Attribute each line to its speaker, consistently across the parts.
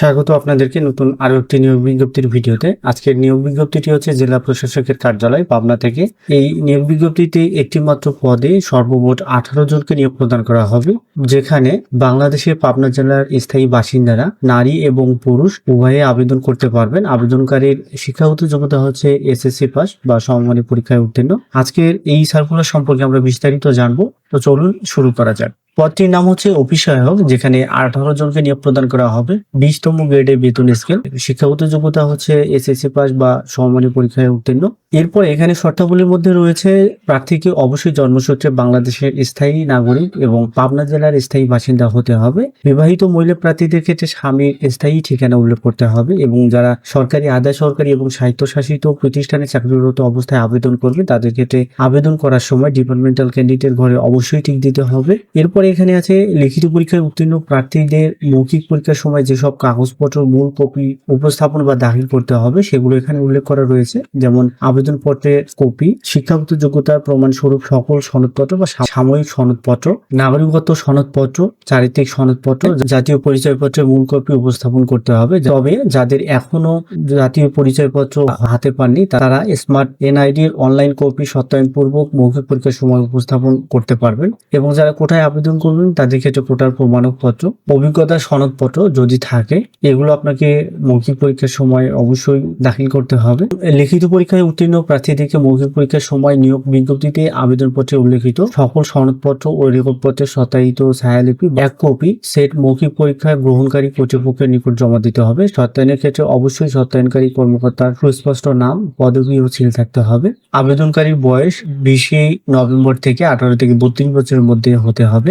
Speaker 1: স্বাগত আপনাদেরকে নতুন আরও একটি নিয়োগ বিজ্ঞপ্তির ভিডিওতে। আজকের নিয়োগ বিজ্ঞপ্তিটি হচ্ছে জেলা প্রশাসকের কার্যালয় পাবনা থেকে। এই নিয়োগ বিজ্ঞপ্তিতে একটি মাত্র পদে সর্বমোট আঠারো জনকে নিয়োগ প্রদান করা হবে, যেখানে বাংলাদেশের পাবনা জেলার স্থায়ী বাসিন্দারা নারী এবং পুরুষ উভয়ে আবেদন করতে পারবেন। আবেদনকারীর শিক্ষাগত যোগ্যতা হচ্ছে এসএসসি পাস বা সমমানের পরীক্ষায় উত্তীর্ণ। আজকের এই সার্কুলার সম্পর্কে আমরা বিস্তারিত জানব। তো চলুন শুরু করা যাক। পদটির নাম হচ্ছে অফিস সহায়ক যেখানে আঠারো জনকে নিয়োগ প্রদান করা হবে। বিশতম গ্রেডে বেতন স্কেল। শিক্ষাগত যোগ্যতা হচ্ছে এসএসসি পাস বা সমমানের পরীক্ষায় উত্তীর্ণ। এরপর এখানে শর্তাবলীর মধ্যে রয়েছে প্রার্থীকে অবশ্যই জন্মসূত্রে বাংলাদেশের স্থায়ী নাগরিক এবং পাবনা জেলার স্থায়ী বাসিন্দা হতে হবে। বিবাহিত মহিলা প্রার্থীদের ক্ষেত্রে স্বামীর স্থায়ী ঠিকানা উল্লেখ করতে হবে এবং যারা সরকারি, আধা সরকারি এবং স্বায়ত্তশাসিত প্রতিষ্ঠানে চাকরিরত অবস্থায় আবেদন করবে, তাদের ক্ষেত্রে আবেদন করার সময় ডিপার্টমেন্টাল ক্যান্ডিডেট ঘরে অবশ্যই ঠিক দিতে হবে। এরপরে এখানে আছে, লিখিত পরীক্ষায় উত্তীর্ণ প্রার্থীদের মৌখিক পরীক্ষার সময় যেসব কাগজপত্র, মূল কপি, উপস্থাপন বা দাখিল করতে হবে, সেগুলো এখানে উল্লেখ করা রয়েছে। যেমন, আবেদনপত্রের কপি, শিক্ষাগত যোগ্যতার প্রমাণস্বরূপ সকল সনদপত্র বা সাময়িক সনদপত্র নাগরিকত্ব সনদপত্র, চারিত্রিক সনদপত্র, জাতীয় পরিচয়পত্রের মূল কপি উপস্থাপন করতে হবে। তবে, যাদের এখনও জাতীয় পরিচয়পত্র হাতে পাননি, তারা স্মার্ট এনআইডির অনলাইন কপি সত্যায়নপূর্বক মৌখিক পরীক্ষার সময় উপস্থাপন করতে পারবেন। এবং যারা কোটায় আবেদন করবেন তাদের ক্ষেত্রে কোটার প্রমাণপত্র, অভিজ্ঞতা সনদপত্র যদি থাকে, এগুলো আপনাকে মৌখিক পরীক্ষার সময় অবশ্যই দাখিল করতে হবে। লিখিত পরীক্ষায় উত্তীর্ণ প্রার্থীদেরকে মৌখিক পরীক্ষার সময় নিয়োগ বিজ্ঞপ্তিতে আবেদনপত্রে উল্লেখিত সকল সনদপত্র ও রেকর্ডপত্রের সত্যায়িত ছায়ালিপি, এক কপি, সেট মৌখিক পরীক্ষায় গ্রহণকারী কর্তৃপক্ষের নিকট জমা দিতে হবে। সত্যায়নের ক্ষেত্রে অবশ্যই সত্যায়নকারী কর্মকর্তার সুস্পষ্ট নাম, পদবি ও ছিল থাকতে হবে। আবেদনকারীর বয়স বিশে নভেম্বর থেকে আঠারো থেকে বত্রিশ বছরের মধ্যে হতে হবে।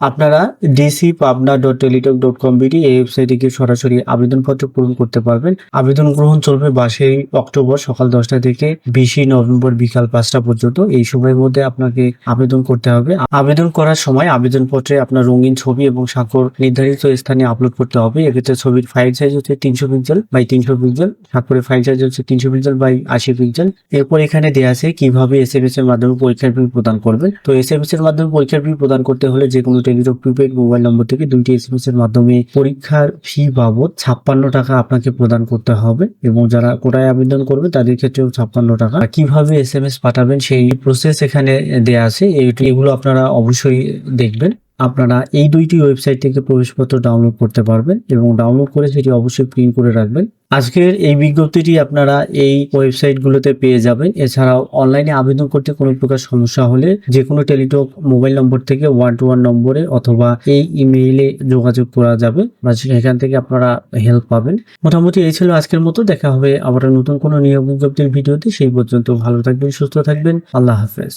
Speaker 1: আপনারা DC Pabna dot Teletalk dot com BD এই ওয়েবসাইটে গিয়ে সরাসরি আবেদনপত্র পূরণ করতে পারবেন। আবেদন গ্রহণ চলবে বাসেই অক্টোবর সকাল দশটা থেকে বিশে নভেম্বর বিকাল পাঁচটা পর্যন্ত। এই সময়ের মধ্যে আপনাকে আবেদন করতে হবে। আবেদন করার সময় আবেদনপত্রে আপনার রঙিন ছবি এবং স্বাক্ষর নির্ধারিত স্থানে আপলোড করতে হবে। এক্ষেত্রে ছবির ফাইল সাইজ হচ্ছে তিনশো পিক্সেল বাই তিনশো পিক্সেল স্বাক্ষরের ফাইল সাইজ হচ্ছে তিনশো পিক্সেল বাই আশি পিক্সেল এরপর এখানে দেওয়া আছে কীভাবে এস এম এস এর মাধ্যমে পরীক্ষার ফি প্রদান করবেন। তো এস এম এস এর মাধ্যমে পরীক্ষার ফি প্রদান করতে হলে যে কোনো টেলিটক প্রিপেড মোবাইল নম্বর থেকে দুইটি এস এম এস এর মাধ্যমে পরীক্ষার ফি বাবদ ছাপ্পান্ন টাকা আপনাকে প্রদান করতে হবে এবং যারা কোটায় আবেদন করবে তাদের ক্ষেত্রেও ছাপ্পান্ন টাকা। কীভাবে এস পাঠাবেন সেই প্রসেস এখানে দেয়া আছে। এগুলো আপনারা অবশ্যই দেখবেন। আপনারা এই দুইটি ওয়েবসাইট থেকে প্রবেশপত্র ডাউনলোড করতে পারবেন এবং ডাউনলোড করে সেটি অবশ্যই প্রিন্ট করে রাখবেন। আজকের এই বিজ্ঞপ্তিটি আপনারা এই ওয়েবসাইটগুলোতে পেয়ে যাবেন। এছাড়াও অনলাইনে আবেদন করতে কোনো প্রকার সমস্যা হলে যে কোনো টেলিটক মোবাইল নম্বর থেকে ওয়ান টু ওয়ান নম্বরে অথবা এই ইমেইলে যোগাযোগ করা যাবে বা সেখান থেকে আপনারা হেল্প পাবেন। মোটামুটি এই ছিল আজকের মতো। দেখা হবে আবার নতুন কোনো নিয়োগ বিজ্ঞপ্তির ভিডিওতে। সেই পর্যন্ত ভালো থাকবেন, সুস্থ থাকবেন। আল্লাহ হাফেজ।